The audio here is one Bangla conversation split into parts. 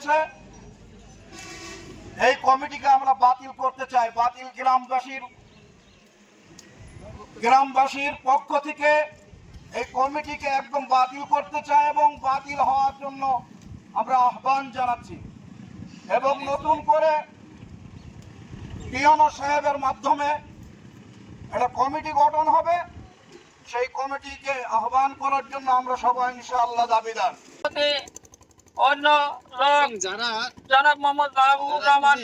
হয়েছে। এই কমিটিকে আমরা বাতিল করতে চাই। বাতিল গ্রামবাসীর গ্রামবাসীর পক্ষ থেকে এই কমিটিকে একদম বাতিল করতে চাই এবং বাতিল হওয়ার জন্য আমরা আহ্বান জানাচ্ছি। এবং নতুন করে পিয়ানো সাহেবের মাধ্যমে একটা কমিটি গঠন হবে। সেই কমিটিকে আহ্বান করার জন্য আমরা সবাই ইনশাআল্লাহ দাবিদার। অন্য লোক যারা জনাব মোহাম্মদ মাহবুবুর রহমান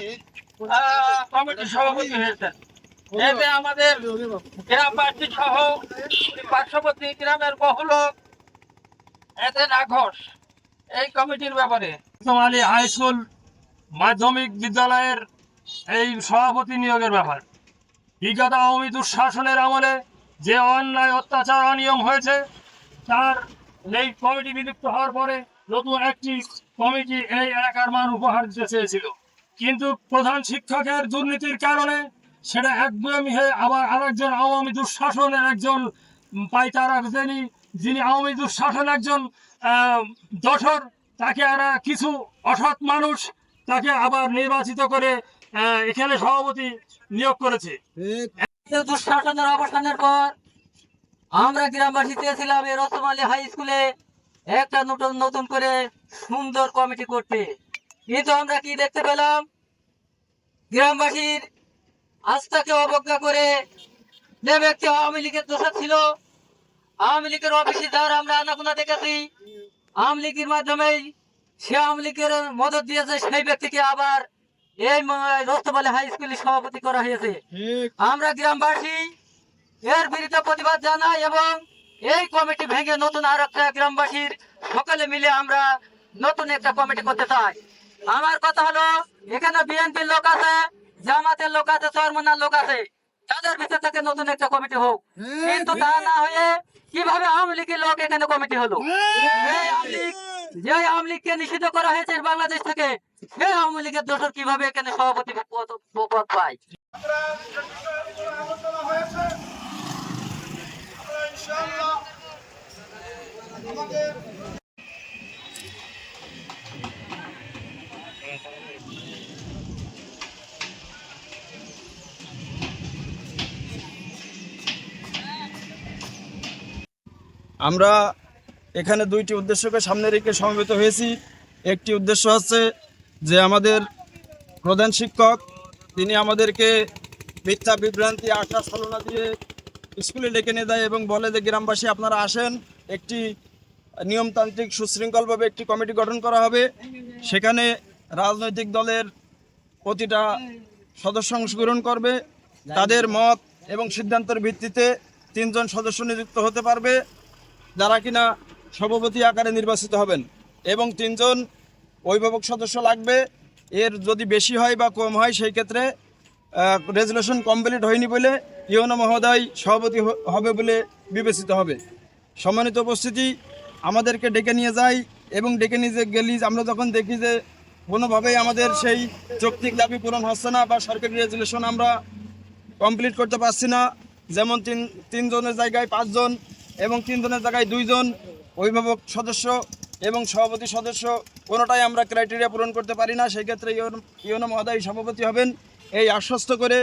কমিটির সভাপতি হয়েছেন। এতে আমাদের গ্রামবাসী সহ পার্শ্ববর্তী গ্রামের বহু লোক এতে নাখোশ এই কমিটির ব্যাপারে। সোমালি হাই স্কুল মাধ্যমিক বিদ্যালয়ের এই সভাপতি নিয়োগের ব্যাপার। বিগত আওয়ামী দুঃশাসনের আমলে যে অন্যায় অত্যাচার অনিয়ম হয়েছে তার এই কমিটি বিলুপ্ত হওয়ার পরে নতুন একটি কমিটি এই এলাকার মান উপহার দিতে চেয়েছিল। কিন্তু প্রধান শিক্ষকের দুর্নীতির কারণে সেটা একদমই হয়ে আবার আরেকজন আওয়ামী দুঃশাসনের একজন পাইতারা যিনি যিনি আওয়ামী দুঃশাসন একজন দোসর তাকে এরা কিছু অসৎ মানুষ তাকে আবার নির্বাচিত করে এখানে সভাপতি নিয়োগ করেছে। দুঃশাসনের অবসানের পর আমরা গ্রামবাসী চেয়েছিলাম এই রসমালি হাই স্কুলে একটা নতুন নতুন করে সুন্দর কমিটি করতে। কিন্তু আমরা কি দেখতে পেলাম? গ্রামবাসীর আস্থাকে অবজ্ঞা করে যে ব্যক্তি আওয়ামী লীগের দোষা ছিল। আওয়ামী লীগের অফিসে যাওয়ার আমরা আনাগোনা দেখেছি আওয়ামী লীগের মাধ্যমেই সে আওয়ামী লীগের মদত দিয়েছে সেই ব্যক্তিকে আবার এই রস্তমালী হাই স্কুলের সভাপতি করা হয়েছে। আমরা গ্রামবাসী এর বিরুদ্ধে প্রতিবাদ জানাই এবং এই কমিটি ভেঙে নতুন আর একটা গ্রামবাসীর সকলে মিলে আমরা নতুন একটা কমিটি করতে চাই। আমার কথা হলো, এখানে বিএনপির লোক আছে, জামাতের লোক আছে চরমনার লোক আছে। তাদের ভিতর থেকে নতুন একটা কমিটি হোক। কিন্তু তা না হয়ে কীভাবে আওয়ামী লীগের লোক এখানে কমিটি হলো? যে আওয়ামী লীগকে নিষিদ্ধ করা হয়েছে বাংলাদেশ থেকে সেই আওয়ামী লীগের দোষর কীভাবে এখানে সভাপতি পদ পায় আমরা যে বিষয়ের উপর আলোচনা হয়েছে আমরা ইনশাআল্লাহ আমাদের আমরা এখানে দুইটি উদ্দেশ্যকে সামনে রেখে সমবেত হয়েছি। একটি উদ্দেশ্য হচ্ছে যে আমাদের প্রধান শিক্ষক, তিনি আমাদেরকে মিথ্যা বিভ্রান্তি, আশা, ছলনা দিয়ে স্কুলে ডেকে নিয়ে দেয় এবং বলে যে, গ্রামবাসী, আপনারা আসেন। একটি নিয়মতান্ত্রিক সুশৃঙ্খলভাবে একটি কমিটি গঠন করা হবে। সেখানে রাজনৈতিক দলের প্রতিটা সদস্য অংশগ্রহণ করবে। তাদের মত এবং সিদ্ধান্তের ভিত্তিতে তিনজন সদস্য নিযুক্ত হতে পারবে। যারা কিনা সভাপতি আকারে নির্বাচিত হবেন এবং তিনজন অভিভাবক সদস্য লাগবে। এর যদি বেশি হয় বা কম হয়, সেই ক্ষেত্রে রেজুলেশন কমপ্লিট হয়নি বলে ইউনো মহোদয়, সভাপতি হবে বলে বিবেচিত হবে। সম্মানিত উপস্থিতি, আমাদেরকে ডেকে নিয়ে যায় এবং ডেকে নিয়ে গেলি আমরা যখন দেখি যে কোনোভাবেই আমাদের সেই যৌক্তিক দাবি পূরণ হচ্ছে না বা সরকারি রেজুলেশন আমরা কমপ্লিট করতে পারছি না, যেমন তিন তিনজনের জায়গায় পাঁচজন এবং তিনজনের জায়গায় দুইজন অভিভাবক সদস্য এবং সভাপতি সদস্য, কোনোটাই আমরা ক্রাইটেরিয়া পূরণ করতে পারি না। সেই ক্ষেত্রে ইউনো মহোদয় সভাপতি হবেন। এই আশ্বস্ত করে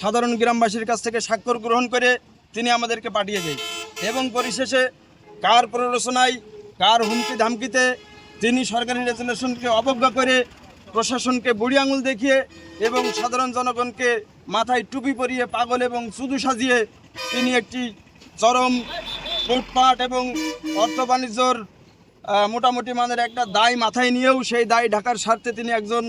সাধারণ গ্রামবাসীর কাছ থেকে স্বাক্ষর গ্রহণ করে তিনি আমাদেরকে পাঠিয়ে দেয়। এবং পরিশেষে কার প্ররোচনায়, কার হুমকি ধামকিতে তিনি সরকারি রেজুলেশনকে অবজ্ঞা করে প্রশাসনকে বুড়ি আঙুল দেখিয়ে এবং সাধারণ জনগণকে মাথায় টুপি পরিয়ে পাগল এবং চুদু সাজিয়ে তিনি একটি চরম লুটপাট এবং অর্থ বাণিজ্যর মোটামুটি মানের একটা দায় মাথায় নিয়েও সেই দায় ঢাকার স্বার্থে তিনি একজন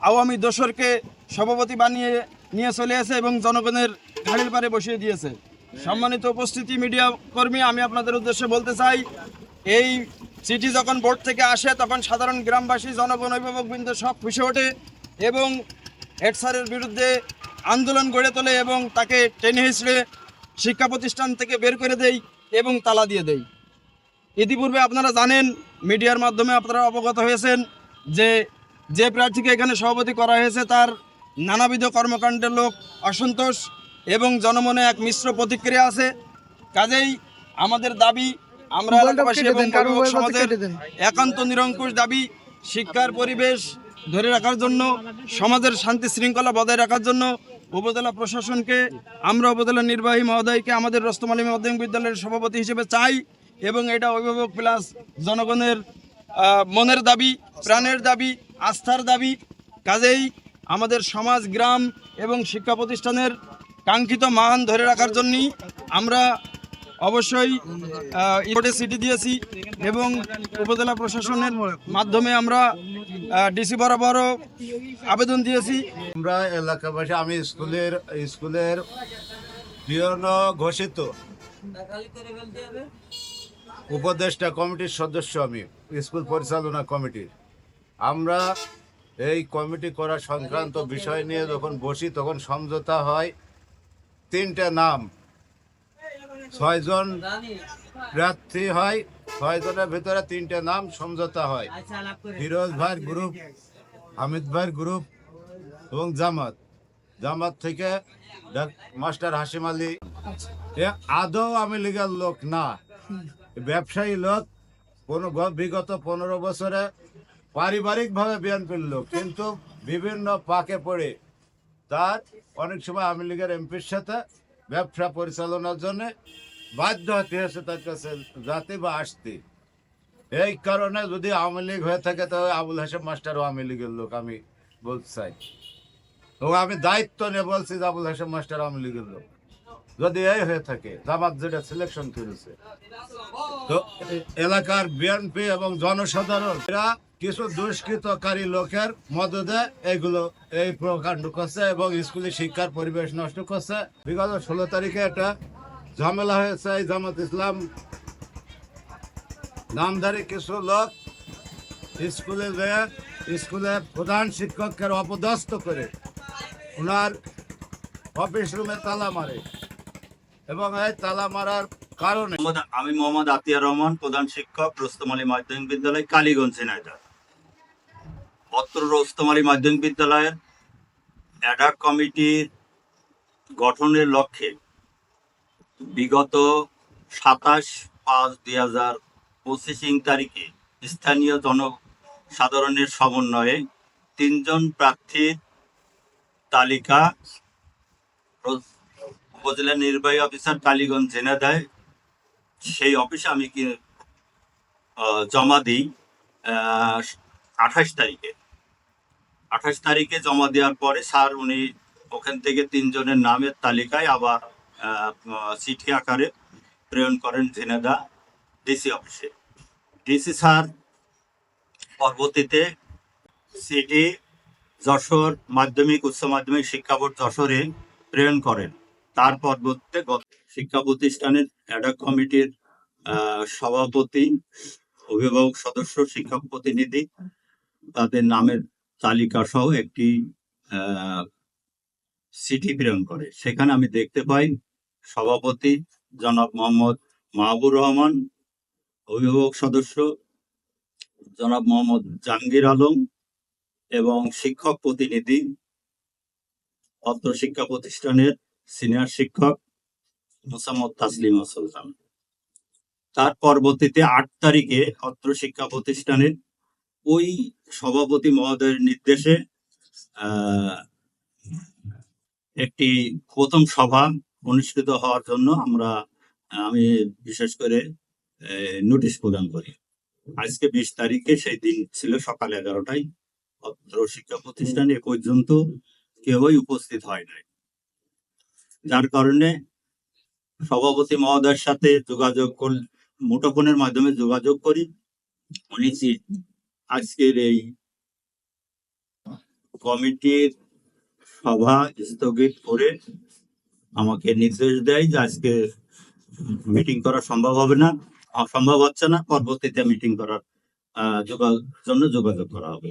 আওয়ামী দোসরকে সভাপতি বানিয়ে নিয়ে চলে এসে এবং জনগণের ঘাড়ির পারে বসিয়ে দিয়েছে। সম্মানিত উপস্থিতি মিডিয়া কর্মী, আমি আপনাদের উদ্দেশ্যে বলতে চাই, এই চিঠি যখন বোর্ড থেকে আসে, তখন সাধারণ গ্রামবাসী, জনগণ অভিভাবকবৃন্দ সব খুশি ওঠে এবং হেড স্যারের বিরুদ্ধে আন্দোলন গড়ে তোলে এবং তাকে টেনে হিসড়ে শিক্ষা প্রতিষ্ঠান থেকে বের করে দেয় এবং তালা দিয়ে দেয় ইতিপূর্বে আপনারা জানেন, মিডিয়ার মাধ্যমে আপনারা অবগত হয়েছেন যে যে প্রার্থীকে এখানে সভাপতি করা হয়েছে, তার নানাবিধ কর্মকাণ্ডের লোক অসন্তোষ এবং জনমনে এক মিশ্র প্রতিক্রিয়া আছে। কাজেই আমাদের দাবি আমরা এলাকাবাসী এবং অভিভাবক সমাজের একান্ত নিরঙ্কুশ দাবি শিক্ষার পরিবেশ ধরে রাখার জন্য সমাজের শান্তি শৃঙ্খলা বজায় রাখার জন্য উপজেলা প্রশাসনকে আমরা উপজেলা নির্বাহী মহোদয়কে আমাদের রস্তমালী মাধ্যমিক বিদ্যালয়ের সভাপতি হিসেবে চাই এবং এটা অভিভাবক প্লাস জনগণের মনের দাবি প্রাণের দাবি আস্থার দাবি। কাজেই আমাদের সমাজ, গ্রাম এবং শিক্ষা প্রতিষ্ঠানের কাঙ্ক্ষিত মান ধরে রাখার জন্যই আমরা অবশ্যই ইকোটে সিটি দিয়েছি এবং উপজেলা প্রশাসনের মাধ্যমে আমরা ডিসি বরাবরও আবেদন দিয়েছি। আমরা এলাকাবাসী, আমি স্কুলের স্কুলের পিয়ন ঘোষিত। উপদেষ্টা কমিটির সদস্য আমি, স্কুল পরিচালনা কমিটির। আমরা এই কমিটি করা সংক্রান্ত বিষয় নিয়ে যখন বসি তখন সমঝোতা হয়। তিনটা নাম। ছয়জন প্রার্থী হয়। ছয়জনের ভিতরে তিনটে নাম সমঝোতা হয়। ফিরোজ ভাইয়ের গ্রুপ হামিদ ভাইয়ের গ্রুপ এবং জামাত। জামাত থেকে মাস্টার হাসিম আলী। এ আদৌ আমি লিগাল লোক না। ব্যবসায়ী লোক কোনো বিগত পনেরো বছরে পারিবারিকভাবে বিএনপির লোক, কিন্তু বিভিন্ন পাকে পড়ে তার অনেক সময় আওয়ামী লীগের এমপির সাথে ব্যবসা পরিচালনার জন্য বাধ্য হতে হয়েছে তার কাছে যাতে বা আসতে। এই কারণে যদি আওয়ামী লীগ হয়ে থাকে তাহলে আবুল হাসেম মাস্টার আওয়ামী লীগের লোক, আমি বলতে চাই। এবং আমি দায়িত্ব নিয়ে বলছি যে আবুল হাসেম মাস্টার আওয়ামী লীগের লোক। যদি এই হয়ে থাকে, জামাত যেটা সিলেকশন করেছে, তো এলাকার বিএনপি এবং জনসাধারণ, এরা কিছু দুষ্কৃতকারী লোকের মদদে এগুলো এই প্রকাণ্ড করছে এবং স্কুলে শিক্ষার পরিবেশ নষ্ট করছে। বিগত ষোলো তারিখে একটা ঝামেলা হয়েছে, এই জামাত ইসলাম নামধারী কিছু লোক স্কুলে যেয়ে স্কুলে প্রধান শিক্ষকের অপদস্থ করে ওনার অফিস রুমে তালা মারে। এবং তালা মারার কারণে আমি মোহাম্মদ আতিয়া রহমান, প্রধান শিক্ষক রোস্তম আলী মাধ্যমিক বিদ্যালয়, কালীগঞ্জ, ঝিনাইদহ। অত্র রোস্তম আলী মাধ্যমিক বিদ্যালয়ের অ্যাডাক কমিটির গঠনের লক্ষ্যে বিগত সাতাশ পাঁচ দুই হাজার পঁচিশ তারিখে স্থানীয় জনসাধারণের সমন্বয়ে তিনজন প্রার্থীর তালিকা উপজেলা নির্বাহী অফিসার কালীগঞ্জ জেনাদায়, সেই অফিসে আমি কি জমা দিই আঠাশ তারিখে। আঠাশ তারিখে জমা দেওয়ার পরে স্যার উনি ওখান থেকে তিনজনের নামের তালিকায় আবার চিঠি আকারে প্রেরণ করেন ঝিনেদা ডিসি অফিসে। ডিসি স্যার পরবর্তীতে সিটি যশোর মাধ্যমিক, উচ্চ মাধ্যমিক শিক্ষা বোর্ড যশোরে প্রেরণ করেন। তার পরবর্তীতে শিক্ষা প্রতিষ্ঠানের অ্যাডক কমিটির সভাপতি, অভিভাবক সদস্য, শিক্ষক প্রতিনিধি, তাদের নামের তালিকা সহ একটি চিঠি প্রেরণ করে। সেখানে আমি দেখতে পাই সভাপতি জনাব মোহাম্মদ মাহবুর রহমান, অভিভাবক সদস্য জনাব মোহাম্মদ জাহাঙ্গীর আলম এবং শিক্ষক প্রতিনিধি অত্র শিক্ষা প্রতিষ্ঠানের সিনিয়র শিক্ষক মোসাম্মদ তাসলিমা সুলতান তার পরবর্তীতে আট তারিখে অত্র শিক্ষা প্রতিষ্ঠানের ওই সভাপতি মহোদয়ের নির্দেশে একটি প্রথম সভা অনুষ্ঠিত হওয়ার জন্য আমরা, আমি বিশেষ করে নোটিশ প্রদান করি। আজকে বিশ তারিখে সেই দিন ছিল সকাল এগারোটায় অত্র শিক্ষা প্রতিষ্ঠানে এ পর্যন্ত কেউই উপস্থিত হয় নাই। যার কারণে সভাপতি মহোদয়ের সাথে যোগাযোগ কর মুঠোফোনের মাধ্যমে যোগাযোগ করি। উনি আজকের এই কমিটির সভা স্থগিত করে আমাকে নির্দেশ দেয় যে আজকে মিটিং করা সম্ভব হবে না, অসম্ভব হচ্ছে না, পরবর্তীতে মিটিং করার জন্য যোগাযোগ করা হবে।